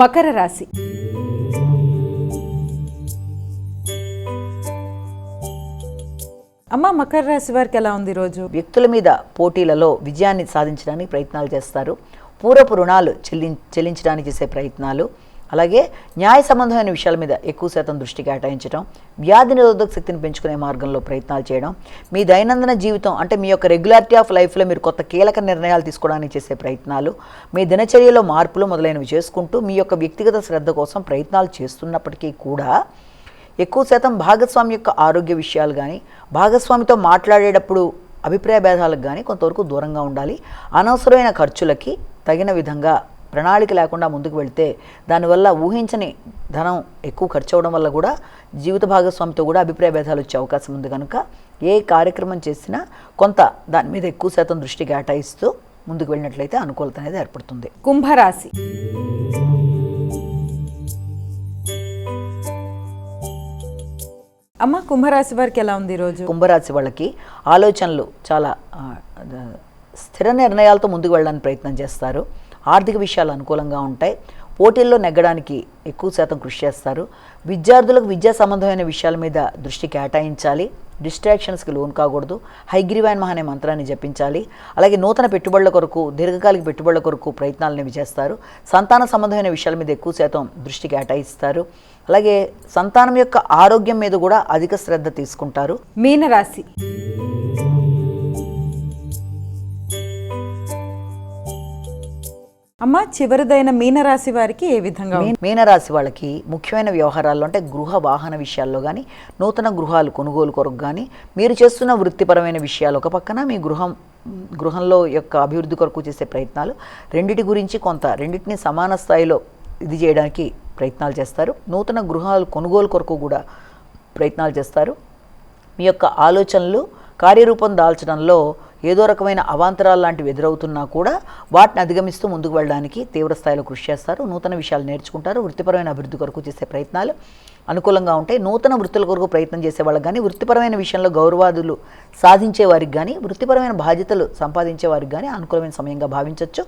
మకర రాశి. అమ్మ మకర రాశి వారికి ఎలా ఉంది రోజు వ్యక్తుల మీద పోటీలలో విజయాన్ని సాధించడానికి ప్రయత్నాలు చేస్తారు. పూర్వపు రుణాలు చెల్లి చెల్లించడానికి చేసే ప్రయత్నాలు. అలాగే న్యాయ సంబంధమైన విషయాల మీద ఎక్కువ శాతం దృష్టి కేటాయించడం వ్యాధి నిరోధక శక్తిని పెంచుకునే మార్గంలో ప్రయత్నాలు చేయడం మీ దైనందిన జీవితం అంటే మీ యొక్క రెగ్యులారిటీ ఆఫ్ లైఫ్లో మీరు కొత్త కీలక నిర్ణయాలు తీసుకోవడానికి చేసే ప్రయత్నాలు మీ దినచర్యలో మార్పులు మొదలైనవి చేసుకుంటూ మీ యొక్క వ్యక్తిగత శ్రద్ధ కోసం ప్రయత్నాలు చేస్తున్నప్పటికీ కూడా ఎక్కువ శాతం భాగస్వామి యొక్క ఆరోగ్య విషయాలు కానీ భాగస్వామితో మాట్లాడేటప్పుడు అభిప్రాయ భేదాలకు కానీ కొంతవరకు దూరంగా ఉండాలి. అనవసరమైన ఖర్చులకి తగిన విధంగా ప్రణాళిక లేకుండా ముందుకు వెళ్తే దానివల్ల ఊహించని ధనం ఎక్కువ ఖర్చు అవడం వల్ల కూడా జీవిత భాగస్వామితో కూడా అభిప్రాయ భేదాలు వచ్చే అవకాశం ఉంది కనుక ఏ కార్యక్రమం చేసినా కొంత దాని మీద ఎక్కువ శాతం దృష్టి కేటాయిస్తూ ముందుకు వెళ్ళినట్లయితే అనుకూలత అనేది ఏర్పడుతుంది. కుంభరాశి. అమ్మ కుంభరాశి వారికి ఎలా ఉంది ఈరోజు కుంభరాశి వాళ్ళకి ఆలోచనలు చాలా స్థిర నిర్ణయాలతో ముందుకు వెళ్ళడానికి ప్రయత్నం చేస్తారు. ఆర్థిక విషయాలు అనుకూలంగా ఉంటాయి. పోటీల్లో నెగ్గడానికి ఎక్కువ శాతం కృషి చేస్తారు. విద్యార్థులకు విద్యా సంబంధమైన విషయాల మీద దృష్టి కేటాయించాలి. డిస్ట్రాక్షన్స్కి లోన్ కాకూడదు. హైగ్రీవాన్ మహా అనే మంత్రాన్ని జపించాలి. అలాగే నూతన పెట్టుబడుల కొరకు దీర్ఘకాలిక పెట్టుబడుల కొరకు ప్రయత్నాలను చేస్తారు. సంతాన సంబంధమైన విషయాల మీద ఎక్కువ శాతం దృష్టి కేటాయిస్తారు. అలాగే సంతానం యొక్క ఆరోగ్యం మీద కూడా అధిక శ్రద్ధ తీసుకుంటారు. మీనరాశి. అమ్మ చివరిదైన మీనరాశి వారికి ఏ విధంగా మీనరాశి వాళ్ళకి ముఖ్యమైన వ్యవహారాల్లో అంటే గృహ వాహన విషయాల్లో కానీ నూతన గృహాలు కొనుగోలు కొరకు కానీ మీరు చేస్తున్న వృత్తిపరమైన విషయాలు ఒక పక్కన మీ గృహం గృహంలో యొక్క అభివృద్ధి కొరకు చేసే ప్రయత్నాలు రెండిటి గురించి కొంత రెండింటిని సమాన స్థాయిలో ఇది చేయడానికి ప్రయత్నాలు చేస్తారు. నూతన గృహాలు కొనుగోలు కొరకు కూడా ప్రయత్నాలు చేస్తారు. మీ యొక్క ఆలోచనలు కార్యరూపం దాల్చడంలో ఏదో రకమైన అవాంతరాలు లాంటివి ఎదురవుతున్నా కూడా వాటిని అధిగమిస్తూ ముందుకు వెళ్ళడానికి తీవ్ర స్థాయిలో కృషి చేస్తారు. నూతన విషయాలు నేర్చుకుంటారు. వృత్తిపరమైన అభివృద్ధి కొరకు చేసే ప్రయత్నాలు అనుకూలంగా ఉంటాయి. నూతన వృత్తుల కొరకు ప్రయత్నం చేసే వాళ్ళకి కానీ వృత్తిపరమైన విషయంలో గౌరవాదులు సాధించే వారికి కానీ వృత్తిపరమైన బాధ్యతలు సంపాదించే వారికి కానీ అనుకూలమైన సమయంగా భావించవచ్చు